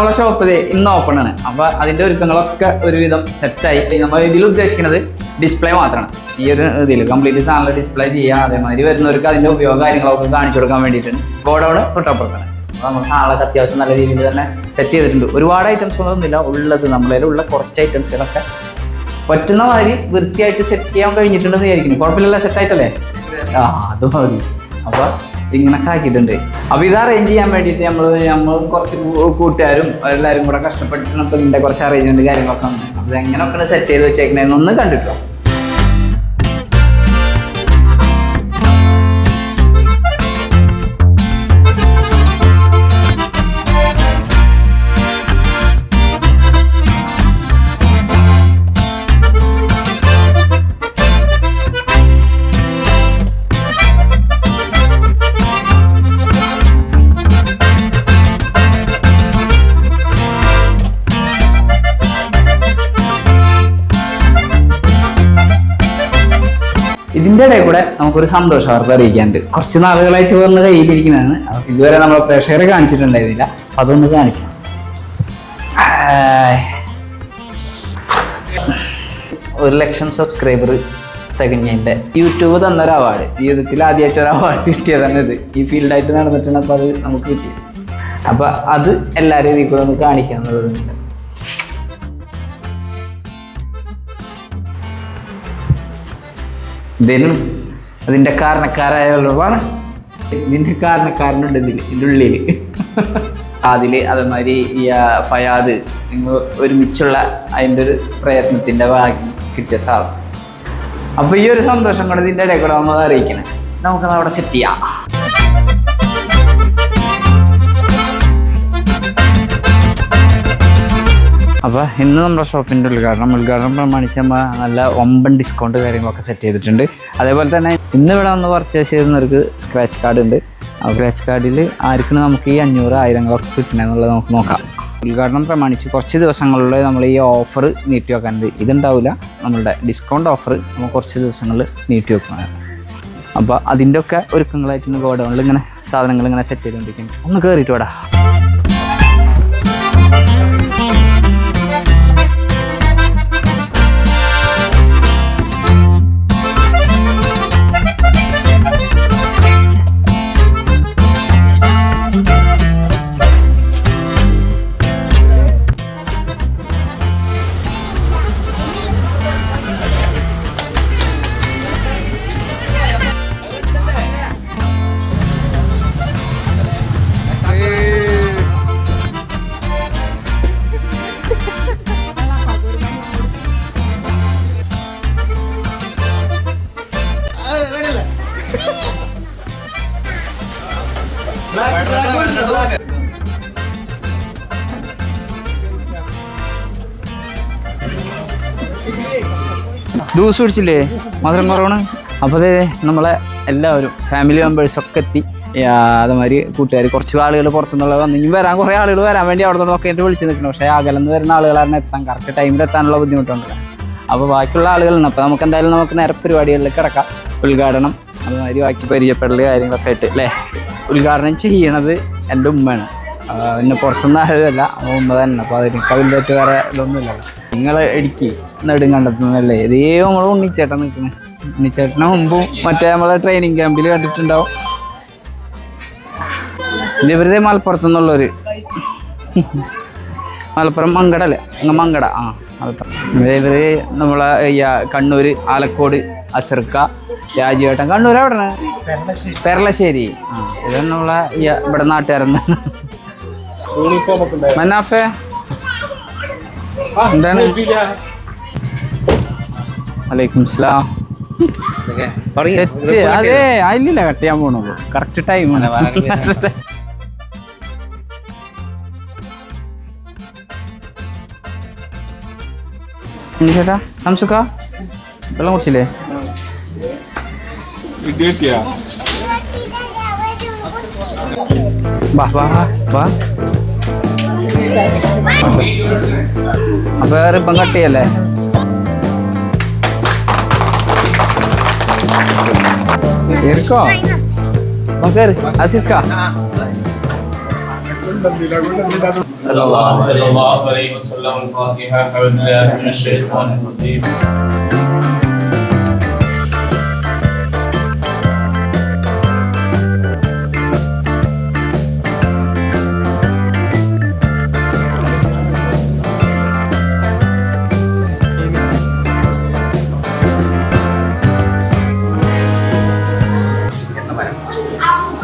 നമ്മളെ ഷോപ്പ് ഇന്ന് ഓപ്പൺ ആണ്. അപ്പൊ അതിന്റെ ഒരുക്കങ്ങളൊക്കെ ഒരുവിധം സെറ്റായി നമ്മൾ ഇതിൽ ഉദ്ദേശിക്കുന്നത് ഡിസ്പ്ലേ മാത്രമാണ്. ഈ ഒരു ഇതിൽ കംപ്ലീറ്റ് സാധനം ഡിസ്പ്ലേ ചെയ്യുക അതേമാതിരി വരുന്നവർക്ക് അതിന്റെ ഉപയോഗ കാര്യങ്ങളൊക്കെ കാണിച്ചു കൊടുക്കാൻ വേണ്ടിയിട്ടാണ് ഗോഡൌണ് തൊട്ടപ്പുറത്താണ്. അപ്പൊ നമ്മൾ ആളൊക്കെ അത്യാവശ്യം നല്ല രീതിയിൽ തന്നെ സെറ്റ് ചെയ്തിട്ടുണ്ട്. ഒരുപാട് ഐറ്റംസ് ഐറ്റംസുകളൊന്നുമില്ല ഉള്ളത് നമ്മളതിൽ ഉള്ള കുറച്ച് ഐറ്റംസുകളൊക്കെ പറ്റുന്ന മാതിരി വൃത്തിയായിട്ട് സെറ്റ് ചെയ്യാൻ കഴിഞ്ഞിട്ടുണ്ടെന്ന് വിചാരിക്കുന്നു. കുഴപ്പമില്ലല്ലോ സെറ്റ് ആയിട്ടല്ലേ? ആ അത് മതി. ഇങ്ങനൊക്കെ ആക്കിയിട്ടുണ്ട് അപ്പൊ ഇത് അറേഞ്ച് ചെയ്യാൻ വേണ്ടിയിട്ട് നമ്മൾ നമ്മൾ കുറച്ച് കൂട്ടുകാരും എല്ലാവരും കൂടെ കഷ്ടപ്പെട്ടിട്ടുണ്ട്. ഇതിന്റെ കുറച്ച് അറേഞ്ച്മെന്റ് കാര്യങ്ങളൊക്കെ ഉണ്ട്. അപ്പൊ എങ്ങനെയൊക്കെ സെറ്റ് ചെയ്ത് വെച്ചേക്കണേന്ന് ഒന്ന് കണ്ടിട്ടോ. ഇടയിൽ കൂടെ നമുക്കൊരു സന്തോഷ വാർത്ത അറിയിക്കാനുണ്ട്. കുറച്ച് നാളുകളായിട്ട് വന്ന് കയ്യിലിരിക്കുന്നതാണ്. അപ്പൊ ഇതുവരെ നമ്മൾ പ്രേക്ഷകരെ കാണിച്ചിട്ടുണ്ടായിരുന്നില്ല. അതൊന്ന് കാണിക്കാം. ഒരു ലക്ഷം സബ്സ്ക്രൈബർ തികഞ്ഞതിന്റെ യൂട്യൂബ് തന്നൊരു അവാർഡ്. ജീവിതത്തിൽ ആദ്യമായിട്ട് ഒരു അവാർഡ് കിട്ടിയതാണ് ഇത്. ഈ ഫീൽഡായിട്ട് നടന്നിട്ടുണ്ട് അപ്പോൾ അത് നമുക്ക് കിട്ടി അപ്പോൾ അത് എല്ലാവരും ഇതിൽ കൂടെ ഒന്ന് കാണിക്കുക ഇതിനും അതിന്റെ ഒരുപാട് ഇതിന്റെ കാരണക്കാരനുണ്ട് ഇതിൽ ഇതിന്റെ ഉള്ളിൽ. അതിൽ അതേമാതിരി ഈ ഫയാദ് ഒരുമിച്ചുള്ള അതിന്റെ ഒരു പ്രയത്നത്തിന്റെ ഭാഗം കിട്ടിയ സാധനം. അപ്പോൾ ഈ ഒരു സന്തോഷം കൂടെ ഇതിന്റെ ഇടയിൽ കൂടെ നമ്മൾ അറിയിക്കണം. നമുക്കത് അവിടെ സെറ്റ് ചെയ്യാം. അപ്പോൾ ഇന്ന് നമ്മുടെ ഷോപ്പിന്റെ ഉദ്ഘാടനം. ഉദ്ഘാടനം പ്രമാണിച്ച് നമ്മൾ നല്ല ഒമ്പൻ ഡിസ്കൗണ്ട് കാര്യങ്ങളൊക്കെ സെറ്റ് ചെയ്തിട്ടുണ്ട്. അതേപോലെ തന്നെ ഇന്ന് ഇവിടെ വന്ന് പർച്ചേസ് ചെയ്യുന്നവർക്ക് സ്ക്രാച്ച് കാർഡ് ഉണ്ട്. ആ സ്ക്രാച്ച് കാർഡിൽ ആർക്കാണ് നമുക്ക് ഈ അഞ്ഞൂറ് ആയിരങ്ങളൊക്കെ കിട്ടണമെന്നുള്ളത് നമുക്ക് നോക്കാം. ഉദ്ഘാടനം പ്രമാണിച്ച് കുറച്ച് ദിവസങ്ങളിൽ നമ്മൾ ഈ ഓഫർ നീട്ടി വെക്കാനുണ്ട്. ഇതുണ്ടാവില്ല നമ്മളുടെ ഡിസ്കൗണ്ട് ഓഫർ നമ്മൾ കുറച്ച് ദിവസങ്ങളിൽ നീട്ടി വെക്കുന്നതാണ് അപ്പോൾ അതിന്റെയൊക്കെ ഒരുക്കങ്ങളായിട്ട് ഗോഡൗണിൽ ഇങ്ങനെ സാധനങ്ങൾ ഇങ്ങനെ സെറ്റ് ചെയ്തുകൊണ്ടിരിക്കുന്നു ഒന്ന് കയറിയിട്ട് വേടാ. ജ്യൂസ് കുടിച്ചില്ലേ? മധുരം കുറവാണ് അപ്പോൾ നമ്മളെ എല്ലാവരും ഫാമിലി മെമ്പേഴ്സൊക്കെ എത്തി. അതേമാതിരി കൂട്ടുകാർ കുറച്ച് ആളുകൾ പുറത്തുനിന്നുള്ള വന്നു. ഇനി വരാൻ കുറേ ആളുകൾ വരാൻ വേണ്ടി അവിടെ നിന്നൊക്കെ എന്റെ വിളിച്ച് നിൽക്കണം പക്ഷേ അകലെന്ന് വരുന്ന ആളുകളാണ് എത്താൻ. കറക്റ്റ് ടൈമിൽ എത്താനുള്ള ബുദ്ധിമുട്ടുണ്ട് അപ്പോൾ ബാക്കിയുള്ള ആളുകളുണ്ട് അപ്പോൾ നമുക്ക് എന്തായാലും നമുക്ക് നേരെ പരിപാടികളിൽ കിടക്കാം. ഉദ്ഘാടനം അതുമാതിരി ബാക്കി പരിചയപ്പെടൽ കാര്യങ്ങളൊക്കെ ആയിട്ട് അല്ലേ ഉദ്ഘാടനം ചെയ്യണത് എന്റെ ഉമ്മയാണ്. പിന്നെ പുറത്തുനിന്ന് ആരുമല്ല. ഉമ്മ തന്നെ. അപ്പോൾ അതിന് കവിന്റെ വേറെ ഇതൊന്നുമില്ല നിങ്ങൾ ഇടുക്കി നെടും കണ്ടെത്തുന്നതല്ലേ? ഇതേ നമ്മൾ ഉണ്ണിച്ചേട്ടൻ നിൽക്കുന്നത് ഉണ്ണിച്ചേട്ടനെ മുമ്പും മറ്റേ നമ്മളെ ട്രെയിനിങ് ക്യാമ്പിൽ കണ്ടിട്ടുണ്ടാവും. ഇവരുടെ മലപ്പുറത്തു നിന്നുള്ളൊരു മലപ്പുറം മങ്കടല്ലേ അങ്ങ് മങ്കട. ആ മലപ്പുറം. ഇവർ നമ്മളെ കണ്ണൂർ ആലക്കോട് അസർക്ക രാജുവേട്ടൻ. കണ്ണൂർ എവിടെയാണ്? പെരളശ്ശേരി. ആ ഇത് നമ്മളെ ഇവിടെ നാട്ടുകാരെന്ന് മന്നാഫേ? എന്താണ്? വലൈക്കും സ്ലാം. സെറ്റ് അതെ അതിലില്ല കട്ട് ചെയ്യാൻ പോണുള്ളൂ കറക്റ്റ് ടൈം ചേട്ടാ ഹംസുക്ക വെള്ളം കുടിച്ചില്ലേ? വാ വാ വാ, വാ. അപ്പൊ ഇപ്പം കട്ട് இருக்கா பக்கர் அசித் صلى الله صلى الله عليه وسلم الفاتحه اعوذ بالله من الشيطان الرجيم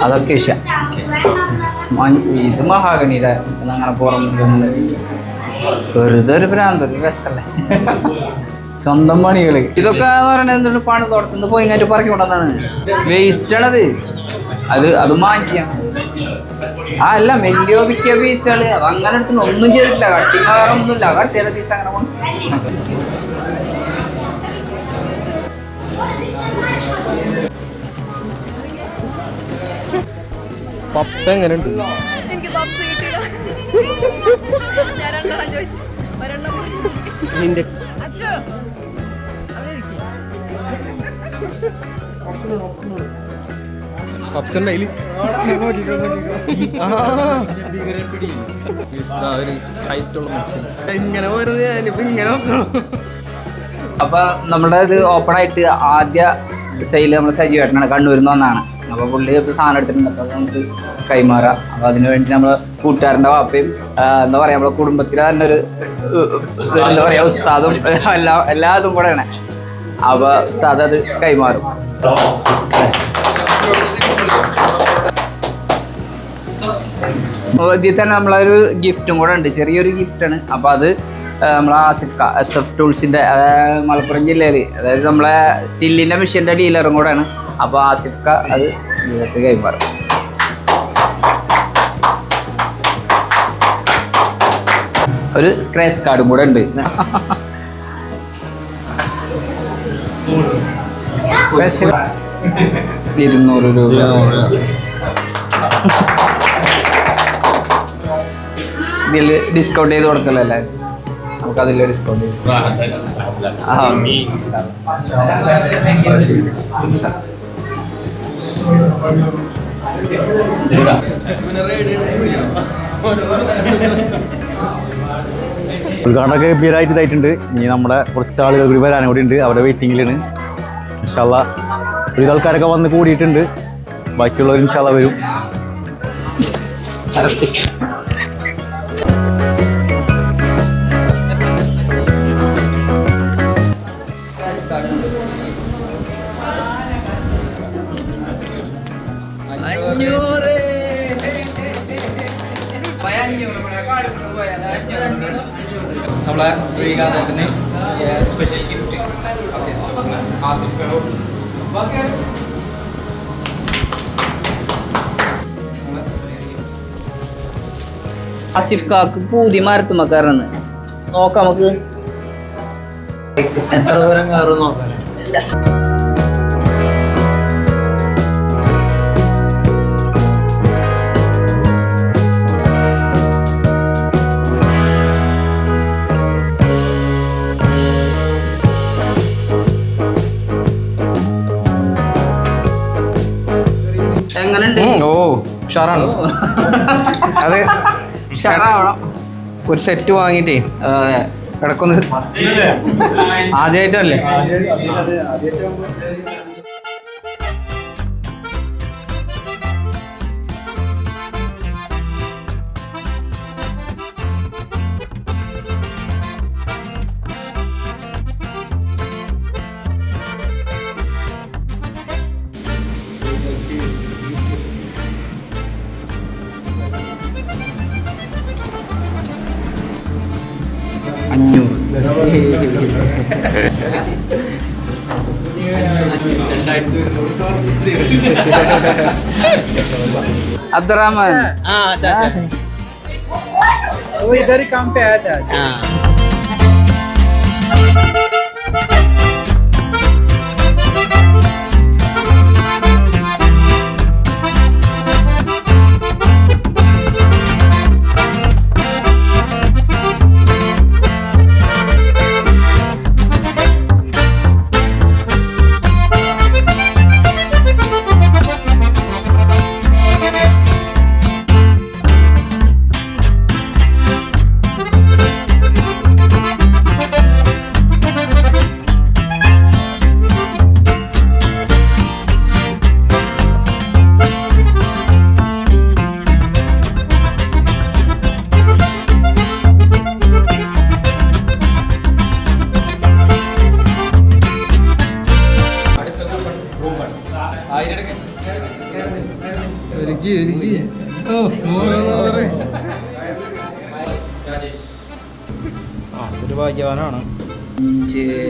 അതൊക്കെ ഇഷ്ട ഇത് മഹാഗണിയുടെ അങ്ങനെ പുറം വെറുതെ ഒരു ഭ്രാന്ത് ഒരു രസല്ലേ? സ്വന്തം പണികൾ ഇതൊക്കെ എന്ന് പറയുന്നത് എന്തുകൊണ്ട് പണി തുടത്തുനിന്ന് പോയി ഇങ്ങോട്ട് പറക്കി കൊണ്ടുവന്നാണ്. വേസ്റ്റാണത് അത് അത് മാറ്റിയാണ്. ആ അല്ല മെല്ലിയോ പീസുകൾ അത് അങ്ങനെ ഒന്നും ചെയ്തിട്ടില്ല. കട്ടിങ് വേറെ ഒന്നുമില്ല. കട്ട് ചെയ്ത പീസ് അങ്ങനെ പപ്പ എങ്ങനെയുണ്ട് എനിക്ക് പപ്സ് കിട്ടിയില്ല. ഞാൻ രണ്ടെണ്ണം ചോദിച്ചു. ഒരെണ്ണം നിന്റെ അച്ഛോ. പപ്സ് ഇങ്ങനെ പോരുന്നത് ഞാനിപ്പോ ഇങ്ങനെ നോക്കണം അപ്പൊ നമ്മുടെ ഇത് ഓപ്പൺ ആയിട്ട് ആദ്യ സെയിൽ നമ്മൾ സജീവേട്ടനാണ് കണ്ണൂരിൽ നിന്ന് വന്നാണ് അപ്പൊ പുള്ളി ഇപ്പൊ സാധനം എടുത്തിട്ടുണ്ട്. അപ്പൊ നമുക്ക് കൈമാറാം. അപ്പൊ അതിനു വേണ്ടി നമ്മൾ കൂട്ടുകാരന്റെ വാപ്പയും എന്താ പറയാ നമ്മളെ കുടുംബത്തിലെ തന്നെ ഒരു എന്താ പറയാ ഉസ്താദും എല്ലാ എല്ലാതും കൂടെയാണ് അപ്പൊ ഉസ്താദ് അത് കൈമാറും. ഇതിൽ തന്നെ നമ്മളൊരു ഗിഫ്റ്റും കൂടെ ഉണ്ട്. ചെറിയൊരു ഗിഫ്റ്റാണ് അപ്പോൾ അത് നമ്മളെ ആസിഫ് എസ് എഫ് ടൂൾസിന്റെ അതായത് മലപ്പുറം ജില്ലയിൽ അതായത് നമ്മളെ സ്റ്റില്ലിന്റെ മെഷീന്റെ ഡീലറും കൂടെയാണ്. അപ്പോൾ ആസിഫ് ക അത് നിങ്ങൾക്ക് കൈമാറും. ഒരു സ്ക്രാച്ച് കാർഡും കൂടെ ഉണ്ട്. ഇരുന്നൂറ് രൂപ. ഇതിൽ ഡിസ്കൗണ്ട് ചെയ്ത് കൊടുക്കലല്ലേ? നമുക്ക് അതിൽ ഡിസ്കൗണ്ട് ഉദ്ഘാടനമൊക്കെ ഗംഭീരമായിട്ട് ഇതായിട്ടുണ്ട്. ഇനി നമ്മുടെ കുറച്ച് ആളുകൾ കൂടി വരാനും കൂടി ഉണ്ട്. അവരുടെ വെയിറ്റിങ്ങിലാണ് ഇൻഷാല്ല ഒരു ആൾക്കാരൊക്കെ വന്ന് കൂടിയിട്ടുണ്ട്. ബാക്കിയുള്ളവർ ഇൻഷാല്ല വരും. ശ്രീകാന്തന് സ്പെഷ്യൽ ഗിഫ്റ്റ് ആസിഫ് കാക്ക് പൂതി മരത്തുമ്മക്കാരെന്ന് നോക്കാം നമുക്ക്. എത്ര ദൂരം കയറും നോക്കാം. ഉഷാറാണ്. അത് ഉഷാറാവണം. ഒരു സെറ്റ് വാങ്ങിയിട്ടേ അതെ ഇടക്കൊന്ന് ആദ്യമായിട്ടല്ലേ anyur. Abdurrahman. Ah, caca. Oh, dari kampe ada. Ah.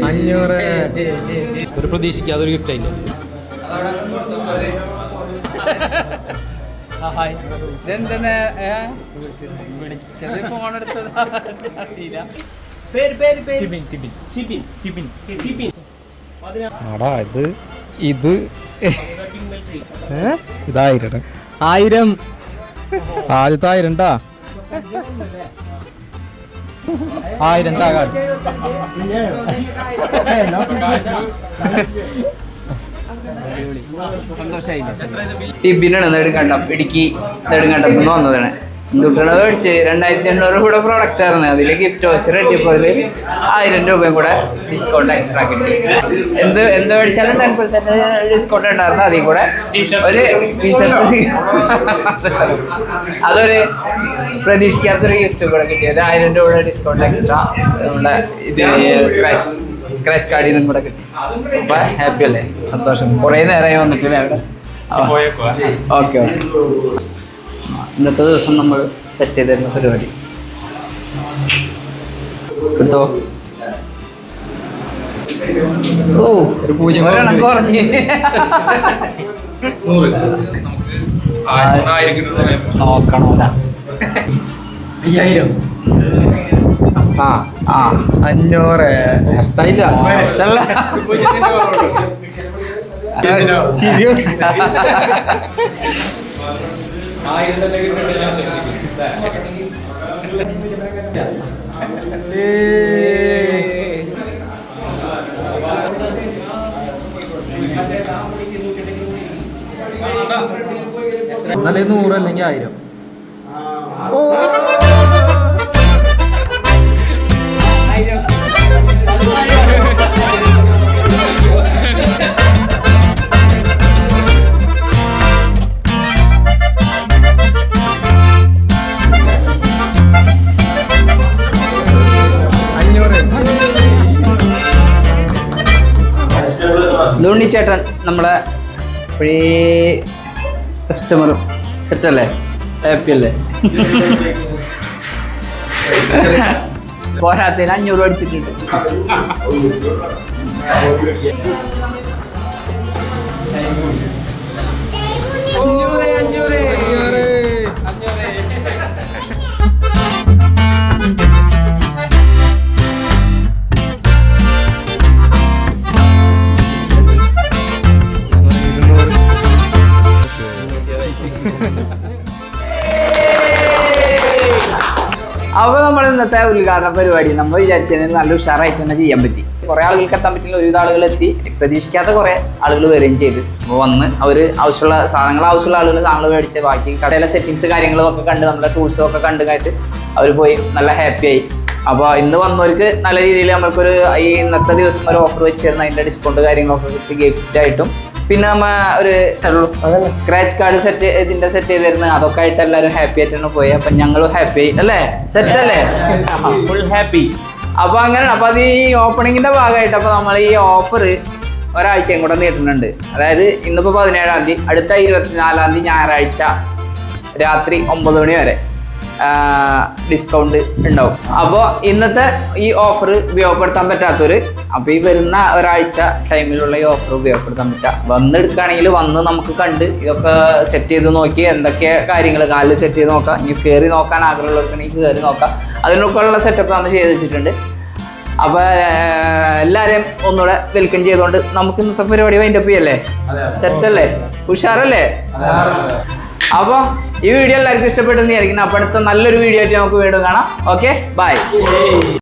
അഞ്ഞൂറ്. ഒരു പ്രതീക്ഷിക്കാതെ ഒരു ഗിഫ്റ്റ് ആയില്ലേ വിളിച്ചത് ഫോൺ എടുത്തത്. ആടാ ഇത് ഇത്. ഏ? ഇതായിരം. ആയിരം. ആദ്യത്തെ ആയിരം ട്ടാ ആയിരം ട്ടാ കാർഡ് ടിബിനാണ് നെടുങ്കണ്ടം ഇടുക്കി നെടുങ്കണ്ടം നിന്ന് വന്നതാണ്. എന്തുട്ടാണ് മേടിച്ച് രണ്ടായിരത്തി എണ്ണൂറ് കൂടെ പ്രോഡക്റ്റ് ആയിരുന്നു. അതിൽ ഗിഫ്റ്റ് വോച്ചർ കിട്ടിയപ്പോൾ അതിൽ ആയിരം രൂപയും കൂടെ ഡിസ്കൗണ്ട് എക്സ്ട്രാ കിട്ടി. എന്ത് എന്ത് മേടിച്ചാലും ടെൻ പെർസെന്റ് ഡിസ്കൗണ്ട് ഉണ്ടായിരുന്നു. അതിൽ കൂടെ ഒരു ടീഷർട്ട് അതൊരു പ്രതീക്ഷിക്കാത്തൊരു ഗിഫ്റ്റ് കൂടെ കിട്ടി. ഒരു ആയിരം രൂപയുടെ ഡിസ്കൗണ്ട് എക്സ്ട്രാ നമ്മുടെ ഇത് സ്ക്രാച്ച് സ്ക്രാച്ച് കാർഡിൽ നിന്നും കൂടെ കിട്ടി. അപ്പം ഹാപ്പി അല്ലേ? സന്തോഷം. കുറേ നേരമായി വന്നിട്ടില്ലേ അവിടെ? Okay okay. ഇന്നത്തെ ദിവസം നമ്മൾ സെറ്റ് ചെയ്തിരുന്ന പരിപാടി. എടുത്തോ? ഓ ഒരു പൂജ്യം ഒരെണ്ണം കുറഞ്ഞ്. നോക്കണമല്ല അയ്യായിരം. ആ ആ. അഞ്ഞൂറ്. ഇല്ല പ്രശ്നമില്ല എന്നാലേ നൂറ് അല്ലെങ്കിൽ ആയിരം. അഞ്ഞൂറ് ധോണിച്ചേട്ടൻ നമ്മളെ പഴയ കസ്റ്റമറും സെറ്റല്ലേ? ഹാപ്പി അല്ലേ? പോരാത്തതിന് അഞ്ഞൂറ് അടിച്ചിട്ടുണ്ട്. അപ്പോൾ നമ്മൾ ഇന്നത്തെ ഉദ്ഘാടന പരിപാടി നമ്മൾ വിചാരിച്ചതിന് നല്ല ഉഷാറായിട്ട് തന്നെ ചെയ്യാൻ പറ്റി. കുറെ ആളുകൾക്ക് എത്താൻ പറ്റില്ല ഒരുവിധ ആളുകൾ എത്തി. പ്രതീക്ഷിക്കാത്ത കുറെ ആളുകൾ വരികയും ചെയ്തു. അപ്പോൾ വന്ന് അവർ ആവശ്യമുള്ള സാധനങ്ങൾ ആവശ്യമുള്ള ആളുകൾ സാധനങ്ങൾ മേടിച്ച് ബാക്കി കടയിലെ സെറ്റിങ്സ് കാര്യങ്ങളും ഒക്കെ കണ്ട് നമ്മുടെ ടൂൾസും ഒക്കെ കണ്ട് കഴിഞ്ഞിട്ട് അവർ പോയി നല്ല ഹാപ്പി ആയി. അപ്പോൾ ഇന്ന് വന്നവർക്ക് നല്ല രീതിയിൽ നമ്മൾക്കൊരു ഈ ഇന്നത്തെ ദിവസം ഒരു ഓഫർ വെച്ചിരുന്ന. അതിന്റെ ഡിസ്കൗണ്ട് കാര്യങ്ങളൊക്കെ കിട്ടി ഗിഫ്റ്റ് ആയിട്ടും പിന്നെ നമ്മ ഒരു സ്ക്രാച്ച് കാർഡ് സെറ്റ് ഇതിന്റെ സെറ്റ് ചെയ്ത് തരുന്നത് അതൊക്കെ ആയിട്ട് എല്ലാവരും ഹാപ്പി ആയിട്ടാണ് പോയി. അപ്പൊ ഞങ്ങളും ഹാപ്പി ആയി അല്ലേ? സെറ്റ് അല്ലേ? ഫുൾ ഹാപ്പി അപ്പൊ അങ്ങനെ അപ്പൊ അത് ഈ ഓപ്പണിങ്ങിന്റെ ഭാഗമായിട്ട് അപ്പൊ നമ്മൾ ഈ ഓഫർ ഒരാഴ്ചയും കൂടെ നീട്ടുന്നുണ്ട്. അതായത് ഇന്നിപ്പോ പതിനേഴാം തീയതി അടുത്ത ഇരുപത്തിനാലാം തീയതി ഞായറാഴ്ച രാത്രി ഒമ്പത് മണി വരെ. ഡിസ്കൗണ്ട് ഉണ്ടാവും. അപ്പോൾ ഇന്നത്തെ ഈ ഓഫർ ഉപയോഗപ്പെടുത്താൻ പറ്റാത്തവർ അപ്പോൾ ഈ വരുന്ന ഒരാഴ്ച ടൈമിലുള്ള ഈ ഓഫർ ഉപയോഗപ്പെടുത്താൻ പറ്റുക വന്നെടുക്കുകയാണെങ്കിൽ വന്ന് നമുക്ക് കണ്ട് ഇതൊക്കെ സെറ്റ് ചെയ്ത് നോക്കി എന്തൊക്കെ കാര്യങ്ങൾ കാലിൽ സെറ്റ് ചെയ്ത് നോക്കാം. ഇനി കയറി നോക്കാൻ ആഗ്രഹമുള്ളവർക്കാണെങ്കിൽ കയറി നോക്കാം. അതിനൊക്കെയുള്ള സെറ്റപ്പ് നമ്മൾ ചെയ്ത് വെച്ചിട്ടുണ്ട്. അപ്പോൾ എല്ലാവരെയും ഒന്നുകൂടെ വെൽക്കം ചെയ്തുകൊണ്ട് നമുക്ക് ഇന്നത്തെ പരിപാടി വൈൻഡപ്പ് ചെയ്യല്ലേ? സെറ്റല്ലേ ഉഷാറല്ലേ? അപ്പോൾ ഈ വീഡിയോ എല്ലാവർക്കും ഇഷ്ടപ്പെട്ടെന്ന് വിചാരിക്കുന്നു. അപ്പോൾ നല്ലൊരു വീഡിയോ ആയിട്ട് നമുക്ക് വീണ്ടും കാണാം. Okay bye